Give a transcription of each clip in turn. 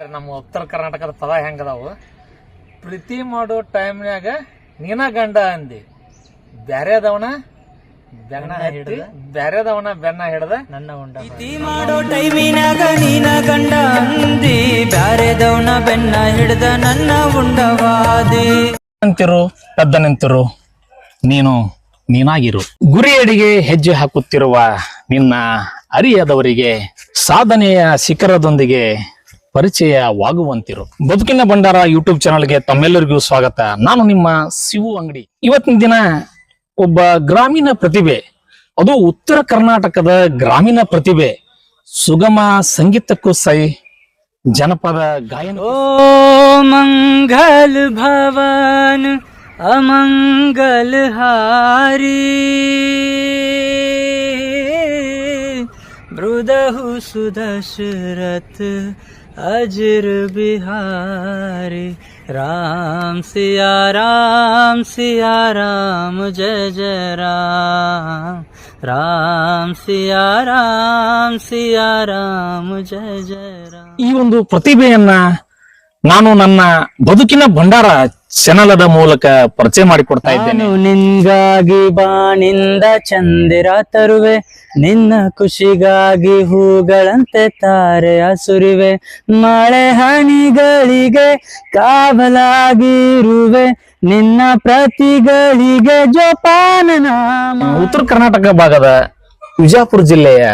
ನಮ್ಮ ಉತ್ತರ ಕರ್ನಾಟಕದ ಪದ ಹೆಂಗದಾವು? ಪ್ರೀತಿ ಮಾಡೋ ಟೈಮ್ನಾಗ ನೀನ ಗಂಡ ಅಂದಿ. ಬ್ಯಾರೆದವನ ಬೆನ್ನ ಹಿಡ್ದ. ಬ್ಯಾರೆದವನ ಬೆನ್ನ ಹಿಡ್ದ. ನನ್ನ ಉಂಡ ಪ್ರೀತಿ ಮಾಡೋ ಟೈಮಿನಾಗ ನೀನ ಗಂಡ ಅಂದಿ. ಬ್ಯಾರೆದವನ ಬೆನ್ನ ಹಿಡ್ದ ನನ್ನ ಉಂಡವಾದಿ ನಿಂತಿರು ಪೆದ್ದ ನಿಂತಿರು. ನೀನು ನೀನಾಗಿರು. ಗುರಿ ಅಡಿಗೆ ಹೆಜ್ಜೆ ಹಾಕುತ್ತಿರುವ ನಿನ್ನ ಅರಿಯದವರಿಗೆ ಸಾಧನೆಯ ಶಿಖರದೊಂದಿಗೆ ಪರಿಚಯವಾಗುವಂತಿರು. ಬದುಕಿನ ಭಂಡಾರ ಯೂಟ್ಯೂಬ್ ಚಾನಲ್ಗೆ ತಮ್ಮೆಲ್ಲರಿಗೂ ಸ್ವಾಗತ. ನಾನು ನಿಮ್ಮ ಸಿವು ಅಂಗಡಿ. ಇವತ್ತಿನ ದಿನ ಒಬ್ಬ ಗ್ರಾಮೀಣ ಪ್ರತಿಭೆ, ಅದು ಉತ್ತರ ಕರ್ನಾಟಕದ ಗ್ರಾಮೀಣ ಪ್ರತಿಭೆ, ಸುಗಮ ಸಂಗೀತಕ್ಕೂ ಸೈ ಜನಪದ ಗಾಯನ ಓ ಮಂಗಲ್ ಭವನ್ ಅಮಂಗಲ್ ಹಾರಿ. ಮೃದಹು ಸುದಶರಥ अजर बिहारी राम सिया राम सिया राम जय जय राम राम सिया राम सिया राम जय जय राम ಈ ಒಂದು ಪ್ರತಿಭೆಯನ್ನ ನಾನು ನನ್ನ ಬದುಕಿನ ಭಂಡಾರ ಚನಲದ ಮೂಲಕ ಪರಿಚಯ ಮಾಡಿಕೊಡ್ತಾ ಇದ್ದೇನೆ. ನಾನು ನಿನ್ಗಾಗಿ ಬಾಣಿಂದ ಚಂದಿರ ತರುವೆ. ನಿನ್ನ ಖುಷಿಗಾಗಿ ಹೂಗಳಂತೆ ತಾರೆ ಸುರಿವೆ ಮಳೆ ಹಣಿಗಳಿಗೆ ಕಾವಲಾಗಿರುವೆ. ನಿನ್ನ ಪ್ರತಿಗಳಿಗೆ ಜೋಪಾನ ಉತ್ತರ ಕರ್ನಾಟಕ ಭಾಗದ ವಿಜಯಪುರ ಜಿಲ್ಲೆಯ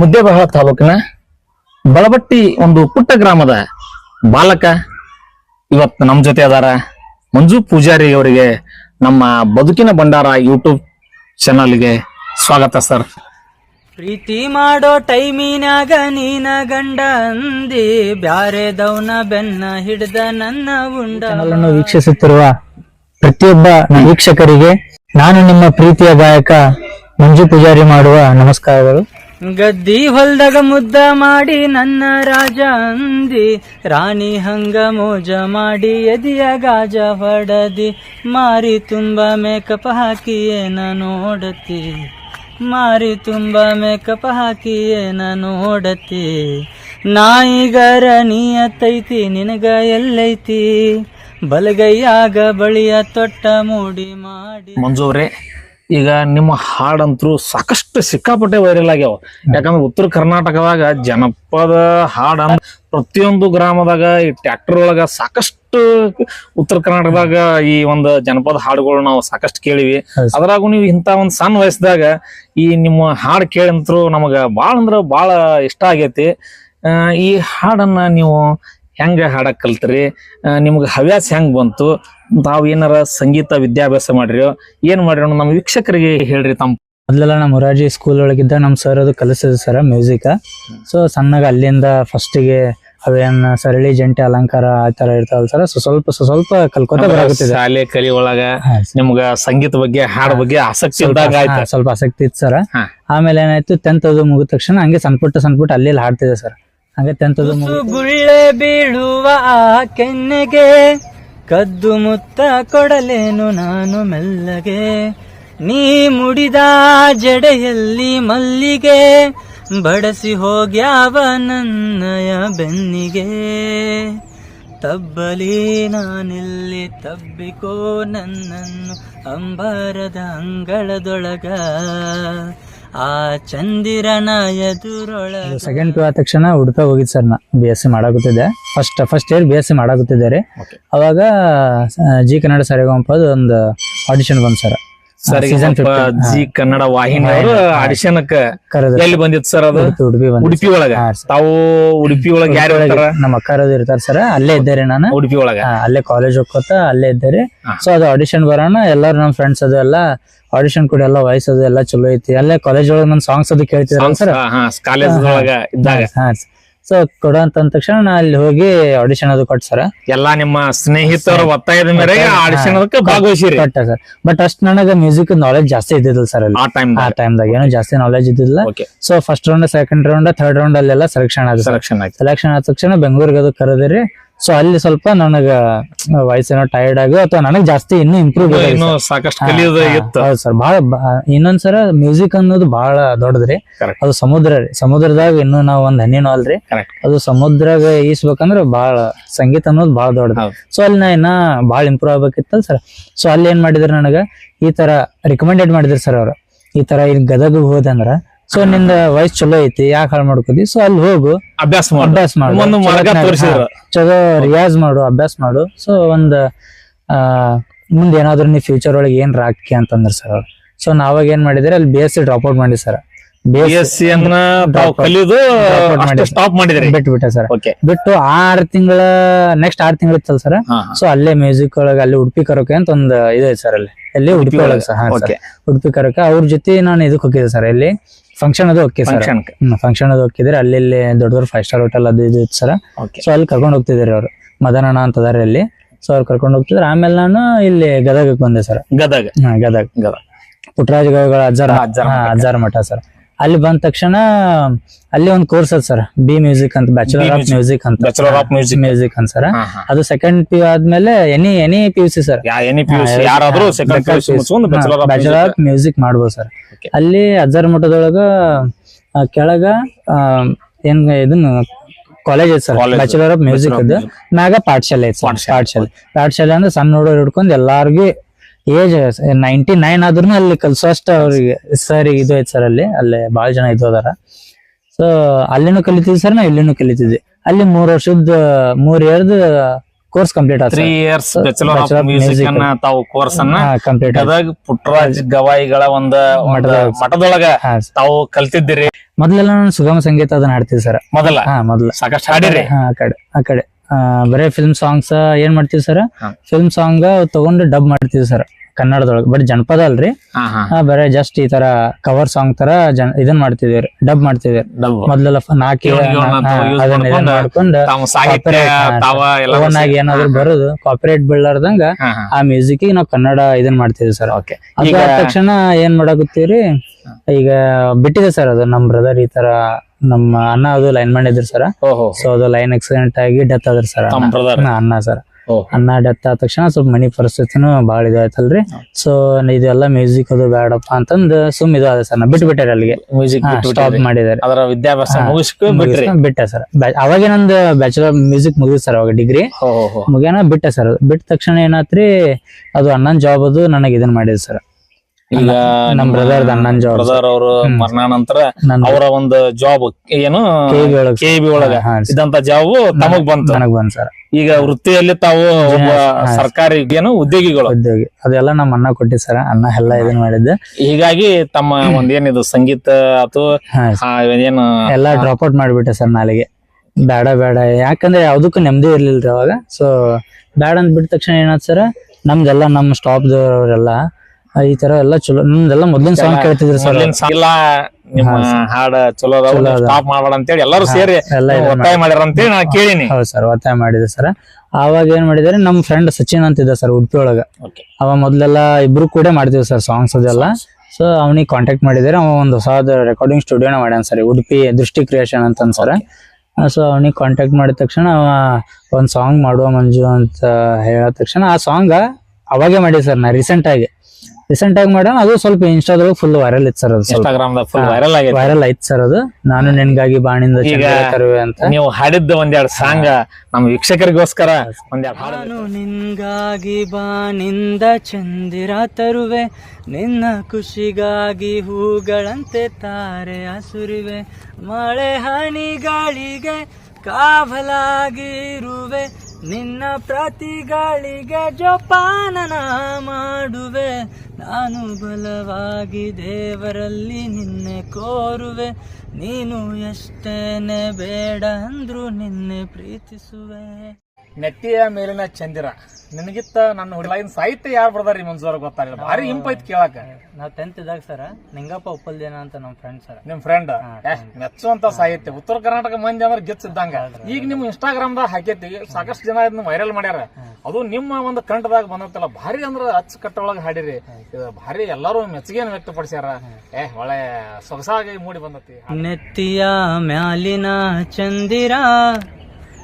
ಮುದ್ದೇಬಹಳ ತಾಲೂಕಿನ ಬಳಬಟ್ಟಿ ಒಂದು ಪುಟ್ಟ ಗ್ರಾಮದ ಬಾಲಕ ಇವತ್ತು ನಮ್ಮ ಜೊತೆ ಅದಾರ ಮಂಜು ಪೂಜಾರಿ ಅವರಿಗೆ ನಮ್ಮ ಬದುಕಿನ ಭಂಡಾರ ಯೂಟ್ಯೂಬ್ ಚಾನಲ್ಗೆ ಸ್ವಾಗತ ಸರ್. ಪ್ರೀತಿ ಮಾಡೋ ಟೈಮಿನಾಗ ನೀನ ಗಂಡ ಅಂದಿ ಬ್ಯಾರೆದವನ ಬೆನ್ನ ಹಿಡ್ದ ನನ್ನ ಉಂಡ. ಚಾನಲ್ ವೀಕ್ಷಿಸುತ್ತಿರುವ ಪ್ರತಿಯೊಬ್ಬ ವೀಕ್ಷಕರಿಗೆ ನಾನು ನಿಮ್ಮ ಪ್ರೀತಿಯ ಗಾಯಕ ಮಂಜು ಪೂಜಾರಿ ಮಾಡುವ ನಮಸ್ಕಾರಗಳು. ಗದ್ದಿ ಹೊಲ್ದಾಗ ಮುದ್ದ ಮಾಡಿ ನನ್ನ ರಾಜ ಅಂದಿ. ರಾಣಿ ಹಂಗ ಮೋಜ ಮಾಡಿ ಎದಿಯ ಗಾಜ ಹೊಡದಿ. ಮಾರಿ ತುಂಬ ಮೇಕಪ್ ಹಾಕಿ ಏನ ನೋಡತಿ. ಮಾರಿ ತುಂಬ ಮೇಕಪ್ ಹಾಕಿ ಏನ ನೋಡತಿ. ನಾಯಿಗರ ನೀಯತ್ತೈತಿ ನಿನಗ ಎಲ್ಲೈತಿ. ಬಲಗೈಯಾಗ ಬಳಿಯ ತೊಟ್ಟ ಮೂಡಿ ಮಾಡಿ. ಮಂಜು ಅವ್ರೆ ಈಗ ನಿಮ್ಮ ಹಾಡಂತೂ ಸಾಕಷ್ಟು ಸಿಕ್ಕಾಪಟ್ಟೆ ವೈರಲ್ ಆಗ್ಯಾವ. ಯಾಕಂದ್ರೆ ಉತ್ತರ ಕರ್ನಾಟಕದಾಗ ಜನಪದ ಹಾಡ ಪ್ರತಿಯೊಂದು ಗ್ರಾಮದಾಗ ಈ ಟ್ರ್ಯಾಕ್ಟರ್ ಒಳಗ ಸಾಕಷ್ಟು ಉತ್ತರ ಕರ್ನಾಟಕದಾಗ ಈ ಒಂದು ಜನಪದ ಹಾಡುಗಳು ನಾವು ಸಾಕಷ್ಟು ಕೇಳಿವಿ. ಅದ್ರಾಗು ನೀವು ಇಂತ ಒಂದು ಸಣ್ಣ ವಯಸ್ಸದಾಗ ಈ ನಿಮ್ಮ ಹಾಡು ಕೇಳಂತ್ರು ನಮಗ ಬಾಳ ಅಂದ್ರ ಬಾಳ ಇಷ್ಟ ಆಗೈತಿ. ಈ ಹಾಡನ್ನ ನೀವು ಹೆಂಗ ಹಾಡಕ್ ಕಲ್ತ್ರಿ ನಿಮ್ಗೆ ಹವ್ಯಾಸ ಹೆಂಗ್ ಬಂತು? ತಾವು ಏನಾರ ಸಂಗೀತ ವಿದ್ಯಾಭ್ಯಾಸ ಮಾಡ್ರಿ ಏನ್ ಮಾಡ್ರಿ ನಮ್ಮ ವೀಕ್ಷಕರಿಗೆ ಹೇಳ್ರಿ ತಮ್ಮ. ಮೊದಲೆಲ್ಲ ನಮ್ಮ ಮೊರಾರ್ಜಿ ಸ್ಕೂಲ್ ಒಳಗಿದ್ದ ನಮ್ಮ ಸರ್ ಅದು ಕಲಿಸಿದ್ರು ಸರ್ ಮ್ಯೂಸಿಕ್ ಸೊ ಸಣ್ಣಗ ಅಲ್ಲಿಂದ ಫಸ್ಟಿಗೆ ಅವೇನು ಸರಳಿ ಜಂಟಿ ಅಲಂಕಾರ ಆ ತರ ಇರ್ತಾವಲ್ಲ ಸರ್ ಸೊ ಸ್ವಲ್ಪ ಸ್ವಲ್ಪ ಕಲ್ಕೋತ ಬರಾಗುತ್ತಿದೆ ಶಾಲೆ ಕಲಿ ಒಳಗ ನಿಮ್ಗ ಸಂಗೀತ ಬಗ್ಗೆ ಹಾಡ್ ಬಗ್ಗೆ ಆಸಕ್ತಿ ಸ್ವಲ್ಪ ಆಸಕ್ತಿ ಇತ್ತು ಸರ್ ಆಮೇಲೆ ಏನಾಯ್ತು ಟೆಂತ್ ಅದು ಮುಗಿದ ತಕ್ಷಣ ಹಂಗೆ ಸಣ್ಣ ಪುಟ್ಟ ಸಣ್ಣ ಪುಟ್ಟ ಅಲ್ಲಿ ಹಾಡ್ತಿದೆ ಸರ್ ಹಂಗೆ ಟೆಂತ್ ಅದು ಮುಗಿದು ಗುಳ್ಳೆ ಬೀಳುವ ಆ ಕೆನ್ನೆಗೆ ಕದ್ದು ಮುತ್ತ ಕೊಡಲೇನು ನಾನು ಮೆಲ್ಲಗೆ? ನೀ ಮುಡಿದ ಜಡೆಯಲ್ಲಿ ಮಲ್ಲಿಗೆ ಬಡಸಿ ಹೋಗ್ಯಾವ ನನ್ನಯ ಬೆನ್ನಿಗೆ? ತಬ್ಬಲಿ ನಾನಿಲ್ಲಿ ತಬ್ಬಿಕೋ ನನ್ನನ್ನು ಅಂಬರದ ಅಂಗಳದೊಳಗ. ಆ ಚಂದಿರನ ಎದುರೊಳ ಸೆಕೆಂಡ್ ಪಿ ಆದ ತಕ್ಷಣ ಹುಡ್ತಾ ಹೋಗಿದ್ ಸರ್ ನಾ B S C ಮಾಡಾಗುತ್ತಿದ್ದೆ first first year B S C ಮಾಡಾಗುತ್ತಿದ್ದಾರೆ. ಅವಾಗ ಜಿ ಕನ್ನಡ ಸರಿಗಂಪದ ಒಂದು ಆಡಿಷನ್ ಬಂದ್ ಸರ್ ಸರ್ season ಈಗ 15, ಜಿ ಕನ್ನಡ ವಾಹಿನಿ ಅಡಿಷನ್ ಆಡಿಷನ್ ಎಲ್ಲಿ ಬಂದಿತ್ತು ಸರ್ ಅದು? ಉಡುಪಿ ಉಡುಪಿ ಒಳಗ. ತಾವು ಉಡುಪಿ ಒಳಗ ಯಾರು ಹೇಳ್ತಾರ ನಮ್ಮ ಅಕ್ಕರದು ಇರ್ತಾರ ಸರ್. ಅಲ್ಲೇ ಇದ್ದಾರೆ ನಾನು. ಉಡುಪಿ ಒಳಗ. ಅಲ್ಲೇ ಕಾಲೇಜ್ ಹೋಗ್ಕೋತ ಅಲ್ಲೇ ಇದ್ದಾರೆ. ಸೊ ಅದು ಆಡಿಷನ್ ಬರೋಣ. ಎಲ್ಲಾರು ನಮ್ಮ ಫ್ರೆಂಡ್ಸ್ ಅದು ಎಲ್ಲ ಆಡಿಷನ್ ಕೂಡ ಎಲ್ಲ ವಾಯ್ಸ್ ಅದು ಎಲ್ಲ ಚಲೋ ಐತಿ. ಅಲ್ಲೇ ಕಾಲೇಜ್ ಒಳಗ ನನ್ ಸಾಂಗ್ಸ್ ಅದು ಕೇಳ್ತಿದ್ರು ಸರ್. ಕಾಲೇಜ್ ಒಳಗ ಇದ್ದಾಗ. ಹಾ ಸೊ ಕೊಡ ಅಂತ ಅಂದ ತಕ್ಷಣ ನಾ ಅಲ್ಲಿ ಹೋಗಿ ಆಡಿಷನ್ ಅದು ಕೊಟ್ಟು ಸರ್ ಎಲ್ಲಾ ನಿಮ್ಮ ಸ್ನೇಹಿತರ ಒತ್ತಾಯದ ಮೇರೆಗೆ ಆಡಿಷನ್ ಅದಕ್ಕೆ ಭಾಗವಹಿಸಿರಿ. ಕೊಟ್ಟ ಸರ್. ಬಟ್ ಅಷ್ಟ್ ನನಗೆ ಮ್ಯೂಸಿಕ್ ನಾಲೆಜ್ ಜಾಸ್ತಿ ಇದ್ದಿಲ್ಲ ಸರ್ ಅಲ್ಲಿ. ಆ ಟೈಮ್ ಆ ಟೈಮ್ದಾಗ ಏನೋ ಜಾಸ್ತಿ ನಾಲೆಜ್ ಇದ್ದಿಲ್ಲ so first round second round third round ಅಲ್ಲೆಲ್ಲ ಸೆಲೆಕ್ಷನ್ ಆದ ಸೆಲೆಕ್ಷನ್ ಆಯ್ತು. ಸೆಲೆಕ್ಷನ್ ಆದ ತಕ್ಷಣ ಬೆಂಗಳೂರಿಗೆ ಅದು ಕರೆದಿರಿ. ಸೊ ಅಲ್ಲಿ ಸ್ವಲ್ಪ ನನಗ ಏನೋ ಟೈರ್ಡ್ ಆಗಿ ಅಥವಾ ನನಗ್ ಜಾಸ್ತಿ ಇನ್ನೂ ಇಂಪ್ರೂವ್ ಇನ್ನು ಸಾಕಷ್ಟು ಕಲಿಯೋದು ಇತ್ತು. ಹೌದು ಸರ್ ಬಹಳ ಇನ್ನೊಂದ್ಸರ ಮ್ಯೂಸಿಕ್ ಅನ್ನೋದು ಬಹಳ ದೊಡ್ಡದ್ರಿ ಅದು ಸಮುದ್ರ ರೀ. ಸಮುದ್ರದಾಗ ಇನ್ನು ನಾವ್ ಒಂದ್ ಹನಿನೂ ಅಲ್ರಿ. ಅದು ಸಮುದ್ರಾಗ ಈಸ್ಬೇಕಂದ್ರೆ ಬಹಳ ಸಂಗೀತ ಅನ್ನೋದು ಬಹಳ ದೊಡ್ಡದು. ಸೊ ಅಲ್ಲಿ ನಾ ಇನ್ನ ಬಹಳ ಇಂಪ್ರೂವ್ ಆಗ್ಬೇಕಿತ್ತಲ್ಲ ಸರ್ ಸೊ ಅಲ್ಲಿ ಏನ್ ಮಾಡಿದ್ರು ನನಗ? ಈ ತರ ರಿಕಮೆಂಡೆಡ್ ಮಾಡಿದ್ರು ಸರ್ ಅವ್ರು. ಈ ತರ ಇಲ್ಲಿ ಗದಗ ಹೋದಂದ್ರ ಸೊ ನಿಂದ ವಯಸ್ಸು ಚಲೋ ಐತಿ ಯಾಕೆ ಹಾಳು ಮಾಡ್ಕೋದಿ ಸೊ ಅಲ್ಲಿ ಹೋಗು. ಅಭ್ಯಾಸ ಮಾಡಿ. ಅಭ್ಯಾಸ ಮಾಡು. ಒಂದು ಮಾರ್ಗ ತೋರಿಸಿದ್ರು. ಹಾ, ಚಲೋ ರಿಯಾಜ್ ಮಾಡು ಅಭ್ಯಾಸ ಮಾಡು. ಸೊ ಒಂದ್ ಮುಂದೆ ಏನಾದ್ರು ನೀವು ಫ್ಯೂಚರ್ ಒಳಗೆ ಏನ್ ರಾಕಿ ಅಂತಂದ್ರ ಸರ್ ಅವ್ರು. ಸೊ ನಾವಾಗ ಏನ್ ಮಾಡಿದ್ರೆ ಅಲ್ಲಿ B S C drop out ಮಾಡಿ sir B B S C ಅನ್ನ ಕಲಿಯೋದು. ಸ್ಟಾಪ್ ಮಾಡಿದ್ರೆ. ಬಿಟ್ಟು ಬಿಟ್ಟೆ ಸರ್ ಬಿಟ್ಟು ಆರ್ ತಿಂಗಳ ನೆಕ್ಸ್ಟ್ ಆರ್ ತಿಂಗಳ ಇತ್ತಲ್ಲ ಸರ್ ಸೊ ಅಲ್ಲೇ ಮ್ಯೂಸಿಕ್ ಒಳಗ ಅಲ್ಲಿ ಉಡುಪಿ ಕರೋಕೆ ಅಂತ ಒಂದ್ ಇದೆ ಸರ್ ಅಲ್ಲಿ. ಅಲ್ಲಿ ಉಡುಪಿ ಒಳಗೆ ಸರ್ ಉಡುಪಿ ಕರೋಕೆ ಅವ್ರ ಜೊತೆ ನಾನು ಇದಕ್ಕೆ ಹೋಗಿದ್ದೆ ಸರ್ ಎಲ್ಲಿ ಫಂಕ್ಷನ್ ಅದು ಓಕೆ ಸರ್ ಫಂಕ್ಷನ್ ಫಂಕ್ಷನ್ ಅದು ಹೋಗಿದ್ರೆ ಅಲ್ಲಿ ಇಲ್ಲಿ ದೊಡ್ಡ ದೊಡ್ಡ ಫೈವ್ ಸ್ಟಾರ್ ಹೋಟೆಲ್ ಅದು ಇದು ಇತ್ತು ಸರ್ ಸೊ ಅಲ್ಲಿ ಕರ್ಕೊಂಡು ಹೋಗ್ತಿದ್ರಿ ಅವರು. ಮದನಣ್ಣ ಅಂತ ಅದಾರೆ ಅಲ್ಲಿ. ಸೊ ಅವ್ರು ಕರ್ಕೊಂಡು ಹೋಗ್ತಿದ್ರು ಆಮೇಲೆ ನಾನು ಇಲ್ಲಿ ಗದಗಕ್ಕೆ ಬಂದೆ ಸರ್ ಗದಗ. ಹಾ ಗದಗ. ಗದಗ. ಪುಟ್ಟರಾಜ ಗವಾಯಿಗಳ ಅಜ್ಜಾರ. ಅಜ್ಜಾರ ಮಠ. ಸರ್ ಅಲ್ಲಿ ಬಂದ ತಕ್ಷಣ ಅಲ್ಲಿ ಒಂದು ಕೋರ್ಸ್ ಅದ ಸರ್ ಬಿ ಮ್ಯೂಸಿಕ್ ಅಂತ ಬ್ಯಾಚುಲರ್ ಆಫ್ ಮ್ಯೂಸಿಕ್ ಅಂತ. ಬ್ಯಾಚುಲರ್ ಆಫ್ ಮ್ಯೂಸಿಕ್ ಮ್ಯೂಸಿಕ್ ಅಂತ ಸರ್. ಅದು ಸೆಕೆಂಡ್ ಪಿ ಯು ಆದ್ಮೇಲೆ any any P U C sir any P ಯಾರಾದ್ರೂ second P U C bachelor of music ಮಾಡ್ಬೋದು ಸರ್ ಅಲ್ಲಿ ಅಜರ್ ಮಠದೊಳಗ ಕೆಳಗ ಏನ್ ಇದನ್ನ ಕಾಲೇಜ್ ಐತೆ ಸರ್. ಬ್ಯಾಚುಲರ್ ಆಫ್ ಮ್ಯೂಸಿಕ್ ಅದು. ಮ್ಯಾಗ ಪಾಠಶಾಲೆ ಐತೆ. ಪಾಠಶಾಲೆ. ಪಾಠಶಾಲೆ ಅಂದ್ರೆ ಸಣ್ಣ ಹುಡುಗರು ಹಿಡ್ಕೊಂಡು ಎಲ್ಲಾರ್ಗಿ ಏಜ್ ನೈಂಟಿ ನೈನ್ ಆದ್ರೂ ಅಲ್ಲಿ ಕಲ್ಸೋಷ್ಟ ಅವ್ರಿಗೆ ಸರ್ ಇದು ಐತೆ ಸರ್ ಅಲ್ಲಿ ಅಲ್ಲೇ ಬಹಳ ಜನ ಇದು ಅದಾರ. ಸೊ ಅಲ್ಲಿನೂ ಕಲಿತಿದ್ವಿ ಸರ್ ನಾವು ಇಲ್ಲಿನೂ ಕಲಿತಿದ್ವಿ. ಅಲ್ಲಿ ಮೂರ್ ವರ್ಷದ ಮೂರ್ ಇಯರ್ದ ಕೋರ್ಸ್ ಕಂಪ್ಲೀಟ್ ಆತ three years bachelor of music ಅನ್ನ ತಾವು ಕೋರ್ಸ್ ಅನ್ನ ಕಂಪ್ಲೀಟ್ ಪುಟ್ಟರಾಜ್ ಗವಾಯಿಗಳ ಒಂದ ಮಠದ ಮಠದೊಳಗ. ತಾವು ಕಲ್ತಿದ್ದೀರಿ? ಮೊದಲೆಲ್ಲ ನಾನು ಸುಗಮ ಸಂಗೀತ ಅದನ್ನ ಹಾಡ್ತೀವಿ ಸರ್ ಮೊದಲ? ಹಾ ಮೊದ್ಲ. ಸಾಕಷ್ಟು ಹಾಡಿರಿ? ಆ ಕಡೆ ಆ ಕಡೆ. ಬರೇ ಫಿಲ್ಮ್ ಸಾಂಗ್ಸ್ ಏನ್ ಮಾಡ್ತೀವಿ ಸರ್ ಫಿಲ್ಮ್ ಸಾಂಗ್ ತಗೊಂಡು ಡಬ್ ಮಾಡ್ತೀವಿ ಸರ್ ಕನ್ನಡದೊಳಗೆ. ಬಟ್ ಜನಪದ ಅಲ್ರಿ. ಬರೇ ಜಸ್ಟ್ ಈ ತರ ಕವರ್ ಸಾಂಗ್ ತರ ಜನ ಇದನ್ ಮಾಡ್ತಿದ್ವಿ ಡಬ್ ಮಾಡ್ತಿದ್ವಿ. ಮೊದ್ಲೆಲ್ಲ ನಾಕಿ ನಾಲ್ಕು ಮಾಡ್ಕೊಂಡು ಏನಾದ್ರು ಬರೋದು ಕಾಪರೇಟ್ ಬೀಳಾರ್ದಂಗ ಆ ಮ್ಯೂಸಿಕ್ ನಾವು ಕನ್ನಡ ಇದನ್ ಮಾಡ್ತಿದ್ವಿ ಸರ್ ಓಕೆ ಈಗ ತಕ್ಷಣ ಏನ್ ಮಾಡಾಕತ್ತೀರಿ? ಈಗ ಬಿಟ್ಟಿದೆ ಸರ್ ಅದು ನಮ್ ಬ್ರದರ್ ಈ ತರ ನಮ್ಮ ಅಣ್ಣ ಅದು ಲೈನ್ ಮಾಡಿದ್ರು ಸರ್ ಓಹೋ. ಸೊ ಅದು ಲೈನ್ ಆಕ್ಸಿಡೆಂಟ್ ಆಗಿ ಡೆತ್ ಆದ್ರ ಸರ್ ತಮ್ಮ ಅಣ್ಣ ಸರ್ ಅಣ್ಣ ಡೆತ್ ಆದ ತಕ್ಷಣ ಸ್ವಲ್ಪ ಮನಿ ಪರಿಸ್ಥಿತಿನೂ ಭಾಳ ಇದಾಯ್ತಲ್ರಿ. ಸೊ ಇದೆಲ್ಲ ಮ್ಯೂಸಿಕ್ ಅದು ಬೇಡಪ್ಪ ಅಂತಂದು ಸುಮ್ ಇದು ಅದ ಸರ್ ನಾ ಬಿಟ್ಟು ಬಿಟ್ಟಾರೆ ಅಲ್ಲಿಗೆ. ಮ್ಯೂಸಿಕ್ ಸ್ಟಾಪ್ ಮಾಡಿದ್ದಾರೆ. ಅದರ ವಿದ್ಯಾಭ್ಯಾಸ. ಮುಗಿಸ್ಕೊ ಬಿಟ್ರಿ. ಮುಗಿಸ್ಕೊಂಡ್ ಬಿಟ್ಟೆ ಸರ್ ಅವಾಗೆ ನಂದು ಬ್ಯಾಚುಲರ್ ಮ್ಯೂಸಿಕ್ ಮುಗಿದ್ ಸರ್ ಅವಾಗ ಡಿಗ್ರಿ ಓಹೋ ಮುಗಿಯೋಣ ಬಿಟ್ಟೆ ಸರ್ ಬಿಟ್ಟ ತಕ್ಷಣ ಏನಾತ್ರಿ ಅದು ಅಣ್ಣನ್ ಜಾಬ್ ಅದು ನನಗೆ ಇದನ್ನ ಮಾಡಿದ್ ಸರ್ ಈಗ ನಮ್ ಬ್ರದರ್ ಅಣ್ಣನ್ ಜಾಬ್ ಬ್ರದರ್ ಅವರು ಮರಣ ನಂತರ ಅವರ ಒಂದು ಜಾಬ್ ಏನು? ಕೆ ಬಿ ಒಳಗ. ಇದಂತ ಜಾಬ್ ನಮಗ್ ಬಂತು. ನನಗ್ ಬಂತ ಸರ್ ಈಗ ವೃತ್ತಿಯಲ್ಲಿ ತಾವು ಒಬ್ಬ ಸರ್ಕಾರಿ ಏನು ಉದ್ಯೋಗಿಗಳು? ಉದ್ಯೋಗಿ. ಅದೆಲ್ಲ ನಮ್ಮ ಅಣ್ಣ ಕೊಟ್ಟಿ ಸರ್ ಅಣ್ಣ ಎಲ್ಲ ಇದನ್ ಮಾಡಿದ್ದೆ. ಹೀಗಾಗಿ ತಮ್ಮ ಒಂದ್ ಏನಿದು ಸಂಗೀತ ಅಥವಾ ಏನು ಎಲ್ಲ ಡ್ರಾಪ್ ಔಟ್ ಮಾಡಿಬಿಟ್ಟೆ ಸರ್ ನಾಲಿಗೆ ಬೇಡ ಬೇಡ. ಯಾಕಂದ್ರೆ ಯಾವ್ದಕ್ಕೂ ನೆಮ್ಮದಿ ಇರ್ಲಿಲ್ರಿ ಅವಾಗ. ಸೊ ಬೇಡ ಅಂತ ಬಿಟ್ಟ ತಕ್ಷಣ ಏನಾದ್ ಸರ್ ನಮ್ದೆಲ್ಲ ನಮ್ಮ ಸ್ಟಾಪ್ ಅವರೆಲ್ಲ ಈ ತರ ಎಲ್ಲ ಚಲೋ. ನಿಮ್ದೆಲ್ಲ ಮೊದ್ಲಿನ ಸಾಂಗ್ ಕೇಳ್ತಿದ್ರಿ ಸರ್ ಇಲ್ಲ ನಿಮ್ಮ ಹಾಡ ಚಲೋ. ಸ್ಟಾಪ್ ಮಾಡಬೇಡ ಅಂತೇಳಿ ಎಲ್ಲರೂ ಸೇರಿ ಒತ್ತಾಯ ಮಾಡ್ಯಾರ ಅಂತೇಳಿ ನಾನು ಕೇಳಿನಿ. ಹೌದು ಸರ್ ಒತ್ತಾಯ ಮಾಡಿದೆ ಸರ್ ಆವಾಗ ಏನ್ ಮಾಡಿದಾರೆ ನಮ್ ಫ್ರೆಂಡ್ ಸಚಿನ್ ಅಂತಿದ್ದ ಸರ್ ಉಡುಪಿ ಒಳಗ. ಅವ ಮೊದ್ಲೆಲ್ಲ ಇಬ್ರು ಕೂಡ ಮಾಡ್ತೀವಿ ಸರ್ ಸಾಂಗ್ಸ್ ಅದೆಲ್ಲ. ಸೊ ಅವನಿಗೆ ಕಾಂಟ್ಯಾಕ್ಟ್ ಮಾಡಿದರೆ ಅವ ಒಂದು ಹೊಸದ ರೆಕಾರ್ಡಿಂಗ್ ಸ್ಟುಡಿಯೋನ ಮಾಡ್ಯಾನ ಸರ್ ಉಡುಪಿ ದೃಷ್ಟಿ ಕ್ರಿಯೇಷನ್ ಅಂತ ಸರ್ ಸೊ ಅವನಿಗೆ ಕಾಂಟ್ಯಾಕ್ಟ್ ಮಾಡಿದ ತಕ್ಷಣ ಅವ ಒಂದ್ ಸಾಂಗ್ ಮಾಡುವ ಮಂಜು ಅಂತ ಹೇಳಿದ ತಕ್ಷಣ ಆ ಸಾಂಗ್ ಅವಾಗೆ ಮಾಡಿದ ಸರ್ ನಾ ರೀಸೆಂಟ್ ಆಗಿ. ರೀಸೆಂಟ್ ಆಗಿ ಮಾಡೋಣ ಅದು ಸ್ವಲ್ಪ ಇನ್ಸ್ಟಾದೊಳಗೆ ಫುಲ್ ವೈರಲ್ ಇತ್ತು ಸರ್ ಅದು ಇನ್ಸ್ಟಾಗ್ರಾಮ್ ಫುಲ್ ವೈರಲ್ ಆಗಿದೆ ವೈರಲ್ ಆಯ್ತು ಸರ್ ಅದು. ನಾನು ನಿನ್ಗಾಗಿ ಬಾಣಿಂದ ಈಗ ಚಂದ್ರ ಕರುವೆ ಅಂತ. ನೀವು ಹಾಡಿದ್ದ ಒಂದೆರಡು ಸಾಂಗ್ ನಮ್ಮ ವೀಕ್ಷಕರಿಗೋಸ್ಕರ ಒಂದೆರಡು ಹಾಡು ನಾನು ನಿನ್ಗಾಗಿ ಬಾಣಿಂದ ಚಂದಿರ ತರುವೆ ನಿನ್ನ ಖುಷಿಗಾಗಿ ಹೂಗಳಂತೆ ತಾರೆ ಹಸುರಿವೆ ಮಳೆ ಹನಿಗಳಿಗೆ ಕಾವಲಾಗಿರುವೆ ನಿನ್ನ ಪ್ರತಿಗಳಿಗೆ ಜೋಪಾನನ ಮಾಡುವೆ. ನಾನು ಬಲವಾಗಿ ದೇವರಲ್ಲಿ ನಿನ್ನೆ ಕೋರುವೆ ನೀನು ಎಷ್ಟೇನೆ ಬೇಡ ಅಂದ್ರೂ ನಿನ್ನೆ ಪ್ರೀತಿಸುವೆ. ನೆತ್ತಿಯ ಮೇಲಿನ ಚಂದಿರ. ನಿನಗಿತ್ತ ನನ್ನ ಹುಡುಗಿನ ಸಾಹಿತ್ಯ ಯಾರು ಬರ್ದಾರಿ ಮಂಜೂರ ಗೊತ್ತಾಗಿಲ್ಲ ಭಾರಿ ಇಂಪೈತ್ ಕೇಳಕ ನಾವ್ ಟೆಂತ್ ಇದಾಗ ಸರ್ ನಿಂಗಪ್ಪ ಉಪ್ಪಲ್ದೇನ ಅಂತ ನಮ್ಮ ಫ್ರೆಂಡ್ ಸರ್ ನಿಮ್ ಫ್ರೆಂಡ್ ಮೆಚ್ಚುವಂತ ಸಾಹಿತ್ಯ. ಉತ್ತರ ಕರ್ನಾಟಕ ಮಂದಿ ಅಂದ್ರೆ ಗೆಚ್ಚಿದ್ದಂಗ ಈಗ ನಿಮ್ ಇನ್ಸ್ಟಾಗ್ರಾಮ್ ದಾಗ ಹಾಕೈತಿ ಸಾಕಷ್ಟು ಜನ ಇದನ್ನ ವೈರಲ್ ಮಾಡ್ಯಾರ. ಅದು ನಿಮ್ಮ ಒಂದು ಕಂಠದಾಗ ಬಂದತ್ತಲ್ಲ ಭಾರಿ ಅಂದ್ರ ಅಚ್ಚುಕಟ್ಟೊಳಗ ಹಾಡಿರಿ. ಇದು ಭಾರಿ ಎಲ್ಲರೂ ಮೆಚ್ಚುಗೆಯನ್ನು ವ್ಯಕ್ತಪಡಿಸ್ಯಾರ. ಏ ಒಳ್ಳೆ ಸೊಗಸಾಗಿ ಮೂಡಿ ಬಂದತಿ. ನೆತ್ತಿಯ ಮ್ಯಾಲಿನ ಚಂದಿರ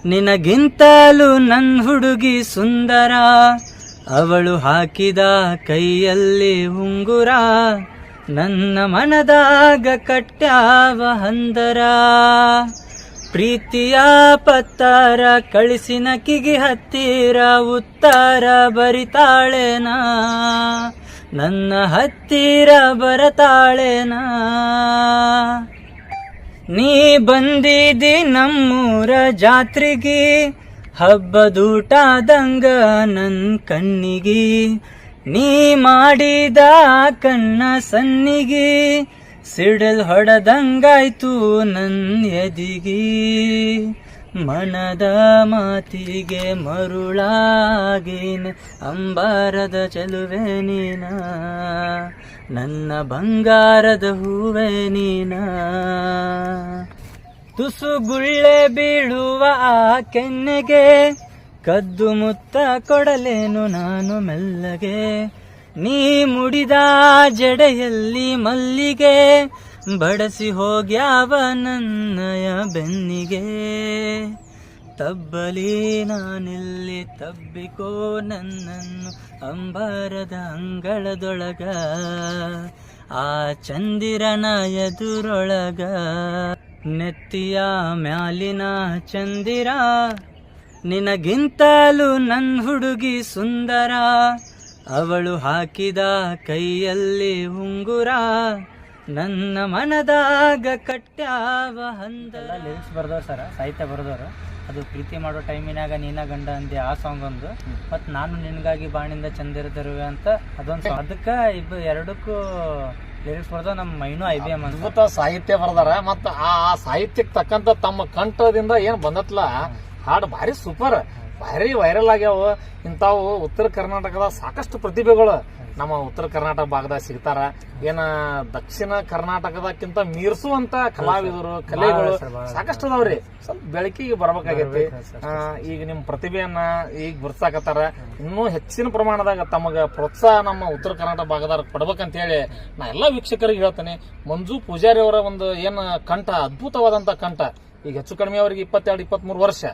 ನಿನಗಿಂತಲೂ ನನ್ ಹುಡುಗಿ ಸುಂದರ. ಅವಳು ಹಾಕಿದ ಕೈಯಲ್ಲಿ ಉಂಗುರ. ನನ್ನ ಮನದಾಗ ಕಟ್ಟ್ಯಾವ ಹಂದರ. ಪ್ರೀತಿಯ ಪತ್ತಾರ ಕಳಿಸಿನ ಕಿಗಿ ಹತ್ತಿರ ಉತ್ತರ ಬರಿತಾಳೆನಾ. ನನ್ನ ಹತ್ತಿರ ಬರತಾಳೆನಾ. ನೀ ಬಂದಿದಿ ನಮ್ಮೂರ ಜಾತ್ರೆಗೆ ಹಬ್ಬದೂಟಾದಂಗ ನನ್ ಕಣ್ಣಿಗೆ. ನೀ ಮಾಡಿದ ಕಣ್ಣ ಸನ್ನಿಗೆ, ಸಿಡಲ್ ಹೊಡೆದಂಗಾಯ್ತು ನನ್ ಎದಿಗೆ. ಮನದ ಮಾತಿಗೆ ಮರುಳಾಗೇನೆ, ಅಂಬಾರದ ಚೆಲುವೆ ನೀನ. ನನ್ನ ಬಂಗಾರದ ಹೂವೆ ನೀನ? ತುಸು ಗುಳ್ಳೆ ಬೀಳುವ ಆ ಕೆನ್ನೆಗೆ ಕದ್ದು ಮುತ್ತ ಕೊಡಲೇನು ನಾನು ಮೆಲ್ಲಗೆ? ನೀ ಮುಡಿದ ಜಡೆಯಲ್ಲಿ ಮಲ್ಲಿಗೆ ಬಡಸಿ ಹೋಗ್ಯಾವ ನನ್ನಯ ಬೆನ್ನಿಗೆ? ತಬ್ಬಲಿ ನಾನಿಲ್ಲಿ ತಬ್ಬಿಕೋ ನನ್ನನ್ನು ಅಂಬಾರದ ಅಂಗಳದೊಳಗ, ಆ ಚಂದಿರನ ಎದುರೊಳಗ. ನೆತ್ತಿಯ ಮ್ಯಾಲಿನ ಚಂದಿರ, ನಿನಗಿಂತಲೂ ನನ್ ಹುಡುಗಿ ಸುಂದರ. ಅವಳು ಹಾಕಿದ ಕೈಯಲ್ಲಿ ಉಂಗುರ, ನನ್ನ ಮನದಾಗ ಕಟ್ಟ್ಯಾವ ಹಂದರ. ಲಿರಿಕ್ಸ್ ಬರೆದವ್ರು ಸರ್ ಸಾಹಿತ್ಯ ಬರ್ದವ್ರು. ಅದು ಪ್ರೀತಿ ಮಾಡೋ ಟೈಮಿನಾಗ ನೀನ ಗಂಡ ಅಂದೆ ಆ ಸಾಂಗ್ ಒಂದು. ಮತ್ತು ನಾನು ನಿನಗಾಗಿ ಬಾಣಿಂದ ಚಂದಿರದಿರುವೆ ಅಂತ ಅದೊಂದು ಸಾಂಗ್ ಅದಕ್ಕೆ ಇಬ್ಬ ಎರಡಕ್ಕೂ ಲಿರಿಕ್ಸ್ ಬರ್ದ ನಮ್ಮ ಮೈನು ಐ ಬಿ ಎಂ ಅದ್ಭುತ ಸಾಹಿತ್ಯ ಬರ್ದಾರ. ಮತ್ತ ಆ ಆ ಸಾಹಿತ್ಯಕ್ಕೆ ತಕ್ಕಂತ ತಮ್ಮ ಕಂಠದಿಂದ ಏನ್ ಬಂದತ್ಲ? ಹಾಡು ಭಾರಿ ಸೂಪರ್ ಭಾರಿ ವೈರಲ್ ಆಗ್ಯಾವ. ಇಂಥವು ಉತ್ತರ ಕರ್ನಾಟಕದ ಸಾಕಷ್ಟು ಪ್ರತಿಭೆಗಳು ನಮ್ಮ ಉತ್ತರ ಕರ್ನಾಟಕ ಭಾಗದಾಗ ಸಿಗ್ತಾರ. ಏನ ದಕ್ಷಿಣ ಕರ್ನಾಟಕದಕ್ಕಿಂತ ಮೀರಿಸುವಂತ ಕಲಾವಿದರು ಕಲೆಗಳು ಸಾಕಷ್ಟು ಅದಾವ್ರಿ. ಸ್ವಲ್ಪ ಬೆಳಕಿಗೆ ಬರ್ಬೇಕಾಗೈತಿ. ಈಗ ನಿಮ್ ಪ್ರತಿಭೆಯನ್ನ ಈಗ ಗುರ್ಸಾಕತ್ತಾರ ಇನ್ನೂ ಹೆಚ್ಚಿನ ಪ್ರಮಾಣದಾಗ ತಮಗ ಪ್ರೋತ್ಸಾಹ ನಮ್ಮ ಉತ್ತರ ಕರ್ನಾಟಕ ಭಾಗದಾಗ ಕೊಡ್ಬೇಕಂತ ಹೇಳಿ ನಾ ಎಲ್ಲಾ ವೀಕ್ಷಕರಿಗೆ ಹೇಳ್ತೇನೆ. ಮಂಜು ಪೂಜಾರಿ ಅವರ ಒಂದು ಏನ್ ಕಂಠ ಅದ್ಭುತವಾದಂತ ಕಂಠ. ಈಗ ಹೆಚ್ಚು ಕಡಿಮೆ ಅವರಿಗೆ ಇಪ್ಪತ್ತೆರಡು ಇಪ್ಪತ್ಮೂರು ವರ್ಷ.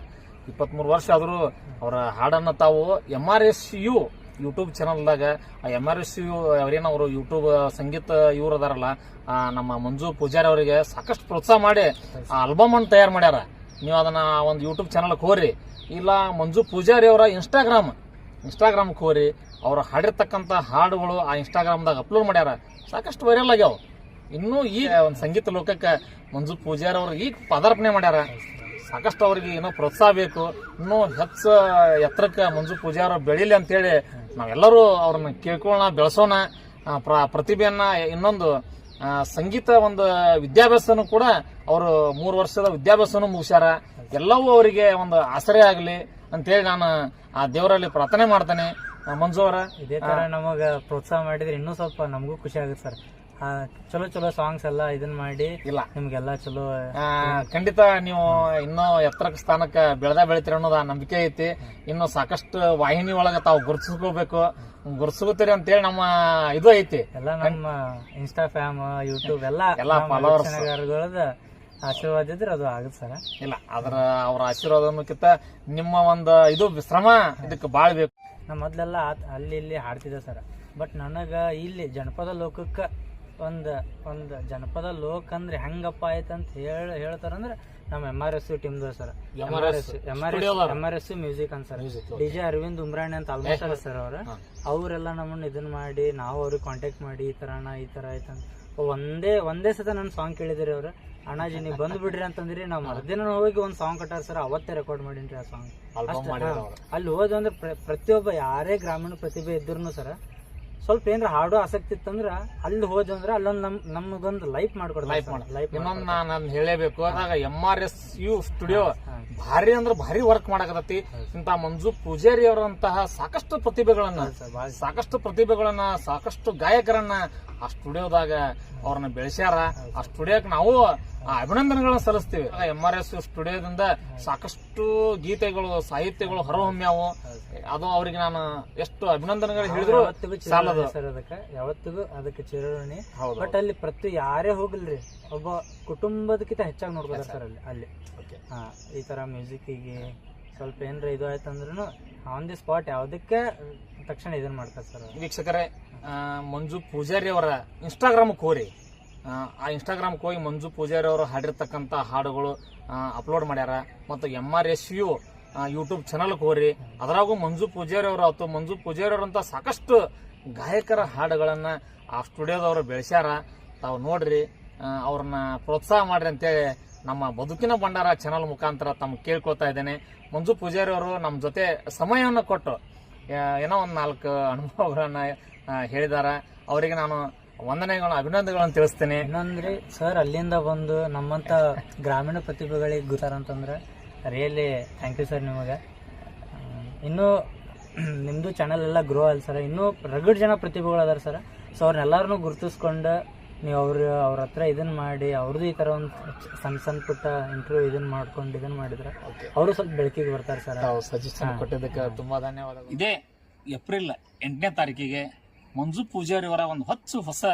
ಇಪ್ಪತ್ಮೂರು ವರ್ಷ ಆದರೂ ಅವರ ಹಾಡನ್ನ ತಾವು M R S U YouTube ಚಾನಲ್ದಾಗ ಆ ಎಂ ಆರ್ ಎಸ್ ಯು ಅವರೇನು ಅವರು ಯೂಟ್ಯೂಬ್ ಸಂಗೀತ ಇವ್ರು ಅದಾರಲ್ಲ ನಮ್ಮ ಮಂಜು ಪೂಜಾರಿ ಅವರಿಗೆ ಸಾಕಷ್ಟು ಪ್ರೋತ್ಸಾಹ ಮಾಡಿ ಆ ಆಲ್ಬಮ್ ಅನ್ನು ತಯಾರು ಮಾಡ್ಯಾರ. ನೀವು ಅದನ್ನ ಒಂದು ಯೂಟ್ಯೂಬ್ ಚಾನಲ್ ಹೋರಿ ಇಲ್ಲ ಮಂಜು ಪೂಜಾರಿ ಅವರ ಇನ್ಸ್ಟಾಗ್ರಾಮ್ ಇನ್ಸ್ಟಾಗ್ರಾಮ್ ಹೋರಿ ಅವ್ರು ಹಾಡಿರ್ತಕ್ಕಂಥ ಹಾಡುಗಳು ಆ ಇನ್ಸ್ಟಾಗ್ರಾಮ್ದಾಗ ಅಪ್ಲೋಡ್ ಮಾಡ್ಯಾರ. ಸಾಕಷ್ಟು ವೈರಲ್ ಆಗ್ಯಾವ. ಇನ್ನೂ ಈ ಒಂದು ಸಂಗೀತ ಲೋಕಕ್ಕೆ ಮಂಜು ಪೂಜಾರಿ ಅವರು ಈಗ ಪದಾರ್ಪಣೆ ಮಾಡ್ಯಾರ. ಸಾಕಷ್ಟು ಅವ್ರಿಗೆ ಏನೋ ಪ್ರೋತ್ಸಾಹ ಬೇಕು ಇನ್ನೂ ಹೆಚ್ಚು ಎತ್ತರಕ್ಕೆ ಮಂಜು ಪೂಜಾರ ಬೆಳೀಲಿ ಅಂತೇಳಿ ನಾವೆಲ್ಲರೂ ಅವ್ರನ್ನ ಕೇಳ್ಕೊಳ್ಳೋಣ ಬೆಳೆಸೋಣ. ಪ್ರ- ಪ್ರತಿಭೆಯನ್ನ ಇನ್ನೊಂದು ಸಂಗೀತ ಒಂದು ವಿದ್ಯಾಭ್ಯಾಸನೂ ಕೂಡ ಅವರು ಮೂರು ವರ್ಷದ ವಿದ್ಯಾಭ್ಯಾಸನೂ ಮುಗಿಸ್ಯಾರ. ಎಲ್ಲವೂ ಅವರಿಗೆ ಒಂದು ಆಸರೆ ಆಗಲಿ ಅಂತೇಳಿ ನಾನು ಆ ದೇವರಲ್ಲಿ ಪ್ರಾರ್ಥನೆ ಮಾಡ್ತೇನೆ. ಮಂಜು ಅವರ. ಇದೇ ತರ ನಮಗ ಪ್ರೋತ್ಸಾಹ ಮಾಡಿದ್ರೆ ಇನ್ನೂ ಸ್ವಲ್ಪ ನಮಗೂ ಖುಷಿ ಆಗುತ್ತೆ ಸರ್. ಚಲೋ ಚಲೋ ಸಾಂಗ್ಸ್ ಎಲ್ಲ ಇದನ್ನ ಮಾಡಿ ಇಲ್ಲ. ನಿಮ್ಗೆಲ್ಲ ಚಲೋ ಆ, ಖಂಡಿತ ನೀವು ಇನ್ನೂ ಎತ್ತರಕ್ಕೆ ಸ್ಥಾನಕ್ಕೆ ಬೆಳೆದ ಬೆಳಿತೀರಿ ಅನ್ನೋದು ಆ ನಂಬಿಕೆ ಐತಿ. ಇನ್ನು ಸಾಕಷ್ಟು ವಾಹಿನಿ ಒಳಗೆ ತಾವು ಗುರುತಿಸ್ಕೋಬೇಕು. ಗುರುತಿಸ್ಕೋತೀರಿ ಅಂತೇಳಿ ನಮ್ಮ ಇದು ಐತಿ. ಎಲ್ಲ ನಮ್ಮ ಇನ್ಸ್ಟಾ ಫ್ಯಾಮ್ ಯೂಟ್ಯೂಬ್ ಎಲ್ಲ ಎಲ್ಲ ಫಾಲೋವರ್ಸ್ followers. ಆಶೀರ್ವಾದ ಇದ್ರೆ ಅದು ಆಗುತ್ತೆ ಸರ್. ಇಲ್ಲ ಅದರ ಅವ್ರ ಆಶೀರ್ವಾದ ಅನ್ನೋಕ್ಕಿಂತ ನಿಮ್ಮ ಒಂದು ಇದು ಶ್ರಮ ಇದಕ್ಕೆ ಬಾಳ್ ಬೇಕು. ನಾ ಮೊದ್ಲೆಲ್ಲ ಆತ್- ಅಲ್ಲಿ ಇಲ್ಲಿ ಹಾಡ್ತಿದ್ದೆ ಸರ್. ಬಟ್ ನನಗ ಇಲ್ಲಿ ಜನಪದ ಲೋಕಕ್ಕ ಒಂದ್ ಒಂದು ಜನಪದ ಲೋಕ ಅಂದ್ರೆ ಹೆಂಗಪ್ಪ ಆಯ್ತಂತ ಹೇಳ ಹೇಳ್ತಾರಂದ್ರೆ ನಮ್ಮ M R S ಟೀಮ್ದು sir M R S M R S M R S music ಅಂತ sir D J Arvind Umrani ಅಂತ ಆಲ್ಮೋಸ್ಟ್ ಅಲ್ಲ ಸರ್ ಅವ್ರ. ಅವರೆಲ್ಲ ನಮ್ಮನ್ನ ಇದನ್ನ ಮಾಡಿ ನಾವು ಅವ್ರಿಗೆ ಕಾಂಟ್ಯಾಕ್ಟ್ ಮಾಡಿ ಈ ತರ ಅಣ್ಣ ಈ ತರ ಆಯ್ತಂತ. ಒಂದೇ ಒಂದೇ ಸತ ನನ್ನ ಸಾಂಗ್ ಕೇಳಿದ್ರಿ ಅವ್ರು. ಅಣ್ಣಾಜಿ ನೀವು ಬಂದ್ ಬಿಡ್ರಿ ಅಂತಂದ್ರಿ ನಾವು ಮರ್ದಿನ ಹೋಗಿ ಒಂದ್ ಸಾಂಗ್ ಕಟ್ಟಾರ ಸರ್ ಅವತ್ತೇ ರೆಕಾರ್ಡ್ ಮಾಡಿನ್ರಿ ಆ ಸಾಂಗ್ ಅಲ್ಲಿ ಹೋದಂದ್ರೆ ಪ್ರ- ಪ್ರತಿಯೊಬ್ಬ ಯಾರೇ ಗ್ರಾಮೀಣ ಪ್ರತಿಭೆ ಇದ್ರು ಸರ ಸ್ವಲ್ಪ ಏನ್ರ ಹಾಡೋ ಆಸಕ್ತಿ ಇತ್ತಂದ್ರ ಅಲ್ಲಿ ಹೋದಂದ್ರ ಅಲ್ಲೊಂದು ನಮ್ ನಮ್ಗೊಂದು ಲೈಫ್ ಮಾಡ್ಕೊಡ್ತಾರೆ ಲೈಫ್ ಇನ್ನೊಂದು ನಾನು ಹೇಳಲೇಬೇಕು ಅದಾಗ M R S U studio ಭಾರಿ ಅಂದ್ರೆ ಭಾರಿ ವರ್ಕ್ ಮಾಡಕತ್ತತಿ. ಇಂತ ಮಂಜು ಪೂಜಾರಿ ಅವರಂತಹ ಸಾಕಷ್ಟು ಪ್ರತಿಭೆಗಳನ್ನ ಸಾಕಷ್ಟು ಪ್ರತಿಭೆಗಳನ್ನ ಸಾಕಷ್ಟು ಗಾಯಕರನ್ನ ಆ ಸ್ಟುಡಿಯೋದಾಗ ಅವ್ರನ್ನ ಬೆಳೆಸ್ಯಾರ. ಆ ಸ್ಟುಡಿಯೋಕ್ ನಾವು ಆ ಅಭಿನಂದನೆಗಳನ್ನ ಸಲ್ಲಿಸ್ತೀವಿ. ಎಂ ಆರ್ ಎಸ್ ಸ್ಟುಡಿಯೋದಿಂದ ಸಾಕಷ್ಟು ಗೀತೆಗಳು ಸಾಹಿತ್ಯಗಳು ಹೊರಹೊಮ್ಮ್ಯಾವು ಅದು ಅವ್ರಿಗೆ ನಾನು ಎಷ್ಟು ಅಭಿನಂದನೆಗಳು ಹೇಳಿದ್ರು ಸಾಲದು. ಸರ್ ಅದಕ್ಕೆ. ಯಾವತ್ತಿಗೂ ಅದಕ್ಕೆ ಚಿರಋಣಿ. ಹೌದು. ಬಟ್ ಅಲ್ಲಿ ಪ್ರತಿ ಯಾರೇ ಹೋಗಲ್ರಿ ಒಬ್ಬ ಕುಟುಂಬದಕ್ಕಿಂತ ಹೆಚ್ಚಾಗಿ ನೋಡ್ಬೋದು ಸರ್ ಅಲ್ಲಿ ಅಲ್ಲಿ. ಹಾ ಈ ತರ ಮ್ಯೂಸಿಕ್ಕಿಗೆ ಸ್ವಲ್ಪ ಏನ್ರ ಇದು ಆಯ್ತು ಅಂದ್ರೂ ಆನ್ ದಿ ಸ್ಪಾಟ್ ಯಾವ್ದಕ್ಕೆ ತಕ್ಷಣ ಇದನ್ನ ಮಾಡ್ತಾರೆ ಸರ್ ವೀಕ್ಷಕರೇ ಮಂಜು ಪೂಜಾರಿ ಅವರ ಇನ್ಸ್ಟಾಗ್ರಾಮ್ಗೆ ಕೋರಿ ಆ, ಇನ್ಸ್ಟಾಗ್ರಾಮ್ಗೆ ಹೋಗಿ ಮಂಜು ಪೂಜಾರಿ ಅವರು ಹಾಡಿರ್ತಕ್ಕಂಥ ಹಾಡುಗಳು ಅಪ್ಲೋಡ್ ಮಾಡ್ಯಾರ. ಮತ್ತು M R S U YouTube ಚಾನಲ್ಗೆ ಹೋರಿ ಅದರಾಗೂ ಮಂಜು ಪೂಜಾರಿ ಅವರು ಆಯ್ತು ಮಂಜು ಪೂಜಾರಿ ಅವರಂತ ಸಾಕಷ್ಟು ಗಾಯಕರ ಹಾಡುಗಳನ್ನು ಆ ಸ್ಟುಡಿಯೋದವರು ಬೆಳೆಸ್ಯಾರ. ತಾವು ನೋಡ್ರಿ ಅವ್ರನ್ನ ಪ್ರೋತ್ಸಾಹ ಮಾಡ್ರಿ ಅಂತೇಳಿ ನಮ್ಮ ಬದುಕಿನ ಭಂಡಾರ ಚಾನಲ್ ಮುಖಾಂತರ ತಮ್ಗೆ ಕೇಳ್ಕೊತಾ ಇದ್ದೇನೆ. ಮಂಜು ಪೂಜಾರಿ ಅವರು ನಮ್ಮ ಜೊತೆ ಸಮಯವನ್ನು ಕೊಟ್ಟು ಏನೋ ಒಂದು ನಾಲ್ಕು ಅನುಭವಗಳನ್ನ ಹೇಳಿದಾರ. ಅವರಿಗೆ ನಾನು ವಂದನೆಗಳು, ಅಭಿನಂದನೆಗಳನ್ನು ತಿಳಿಸ್ತೇನೆ. ಇನ್ನೊಂದ್ರಿ, ಸರ್, ಅಲ್ಲಿಂದ ಬಂದು ನಮ್ಮಂತ ಗ್ರಾಮೀಣ ಪ್ರತಿಭೆಗಳಿಗೆ ಗೊತ್ತಾರ ಅಂತಂದ್ರೆ, ರಿಯಲಿ ಥ್ಯಾಂಕ್ ಯು ಸರ್ ನಿಮಗೆ. ಇನ್ನು ಇನ್ನೂ ನಿಮ್ಮದು ಚಾನಲ್ ಎಲ್ಲ ಗ್ರೋ ಅಲ್ಲ ಸರ್. ಇನ್ನೂ ರಗಡ್ ಜನ ಪ್ರತಿಭೆಗಳು ಅದಾರ ಸರ್. ಸೊ ಅವ್ರನ್ನೆಲ್ಲರನ್ನೂ ಗುರುತಿಸ್ಕೊಂಡು ನೀವು ಅವ್ರ ಅವ್ರ ಹತ್ರ ಇದನ್ನ ಮಾಡಿ ಅವ್ರದ್ದು ಈ ತರ ಒಂದು ಸಣ್ಣ ಸಣ್ಣ ಪುಟ್ಟ ಇಂಟರ್ವ್ಯೂ ಇದನ್ನ ಮಾಡ್ಕೊಂಡು ಇದನ್ನ ಮಾಡಿದ್ರೆ ಅವರು ಸ್ವಲ್ಪ ಬೆಳಕಿಗೆ ಬರ್ತಾರೆ ಸರ್. ತಾವು ಸಜೆಷನ್ ಕೊಟ್ಟಿದ್ದಕ್ಕೆ ತುಂಬಾ ಧನ್ಯವಾದ ಇದೇ ಏಪ್ರಿಲ್ ಎಂಟನೇ ತಾರೀಕಿಗೆ ಮಂಜು ಪೂಜಾರಿ ಅವರ ಒಂದು ಹೊಚ್ಚು ಹೊಸ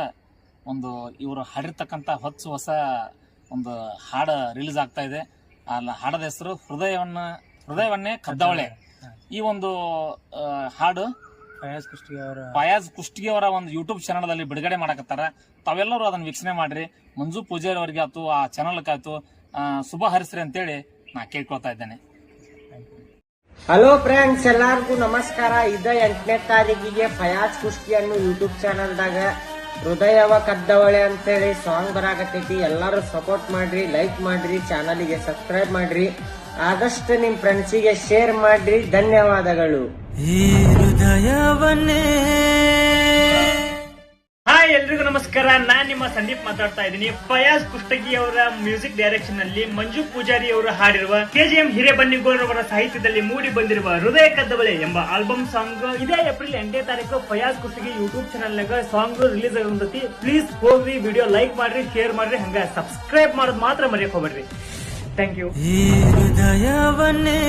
ಒಂದು ಇವರು ಹಾಡಿರ್ತಕ್ಕಂಥ ಹೊಚ್ಚು ಹೊಸ ಒಂದು ಹಾಡು ರಿಲೀಸ್ ಆಗ್ತಾ ಇದೆ. ಅಲ್ಲ ಹಾಡದ ಹೆಸರು ಹೃದಯವನ್ನ ಹೃದಯವನ್ನೇ ಕದ್ದವಳೆ. ಈ ಒಂದು ಹಾಡು ಫಯಾಜ್ ಕುಷ್ಟಿಗೆ ಅವರ ಫಯಾಜ್ ಕುಷ್ಟಗಿ ಅವರ ಒಂದು ಯೂಟ್ಯೂಬ್ ಚಾನಲ್ದಲ್ಲಿ ಬಿಡುಗಡೆ ಮಾಡಕತ್ತಾರ. ತಾವೆಲ್ಲರೂ ಅದನ್ನ ವೀಕ್ಷಣೆ ಮಾಡ್ರಿ. ಮಂಜು ಪೂಜಾರಿ ಅವರಿಗೆ ಆಯ್ತು ಆ ಚಾನಲ್ ಆಯ್ತು ಆ, ಶುಭ ಹರಿಸ್ರಿ ಅಂತೇಳಿ ನಾ ಕೇಳ್ಕೊಳ್ತಾ ಇದ್ದೇನೆ. ಹಲೋ ಫ್ರೆಂಡ್ಸ್ ಎಲ್ಲಾರ್ಗೂ ನಮಸ್ಕಾರ. ಇದ ಎಂಟನೇ ತಾರೀಕಿಗೆ ಫಯಾಜ್ ಕುಷ್ಟಿ ಅನ್ನು ಯೂಟ್ಯೂಬ್ ಚಾನಲ್ದಾಗ ಹೃದಯವ ಕದ್ದವಳೆ ಅಂತೇಳಿ ಸಾಂಗ್ ಬರಾಕತ್ತೈತಿ. ಎಲ್ಲರೂ ಸಪೋರ್ಟ್ ಮಾಡ್ರಿ ಲೈಕ್ ಮಾಡ್ರಿ ಚಾನಲಿಗೆ ಸಬ್ಸ್ಕ್ರೈಬ್ ಮಾಡ್ರಿ. ಆದಷ್ಟು ನಿಮ್ ಫ್ರೆಂಡ್ಸಿಗೆ ಶೇರ್ ಮಾಡ್ರಿ ಧನ್ಯವಾದಗಳು. ಹಾಯ್ ಎಲ್ರಿಗೂ ನಮಸ್ಕಾರ. ನಾನ್ ನಿಮ್ಮ ಸಂದೀಪ್ ಮಾತಾಡ್ತಾ ಇದ್ದೀನಿ. ಫಯಾಜ್ ಕುಷ್ಟಗಿ ಅವರ ಮ್ಯೂಸಿಕ್ ಡೈರೆಕ್ಷನ್ನಲ್ಲಿ ಮಂಜು ಪೂಜಾರಿ ಅವರು ಹಾಡಿರುವ ಕೆಜಿಎಂ ಹಿರೇಬನ್ನಿಗೋರ್ ಅವರ ಸಾಹಿತ್ಯದಲ್ಲಿ ಮೂಡಿ ಬಂದಿರುವ ಹೃದಯ ಕದ್ದಬಳೆ ಎಂಬ ಆಲ್ಬಮ್ ಸಾಂಗ್ ಇದೇ ಏಪ್ರಿಲ್ ಎಂಟನೇ ತಾರೀಕು ಫಯಾಜ್ ಕುಷ್ಟಗಿ ಯೂಟ್ಯೂಬ್ ಚಾನಲ್ ನಾಗ ಸಾಂಗ್ ರಿಲೀಸ್ ಆಗಿ ಪ್ಲೀಸ್ ಹೋಗ್ರಿ ವಿಡಿಯೋ ಲೈಕ್ ಮಾಡ್ರಿ ಶೇರ್ ಮಾಡ್ರಿ ಹಂಗ ಸಬ್ಸ್ಕ್ರೈಬ್ ಮಾಡೋದು ಮಾತ್ರ ಮರೆಯಕ್ ಹೋಗ್ಬೇಡ್ರಿ. Thank you ಹೃದಯವನ್ನೇ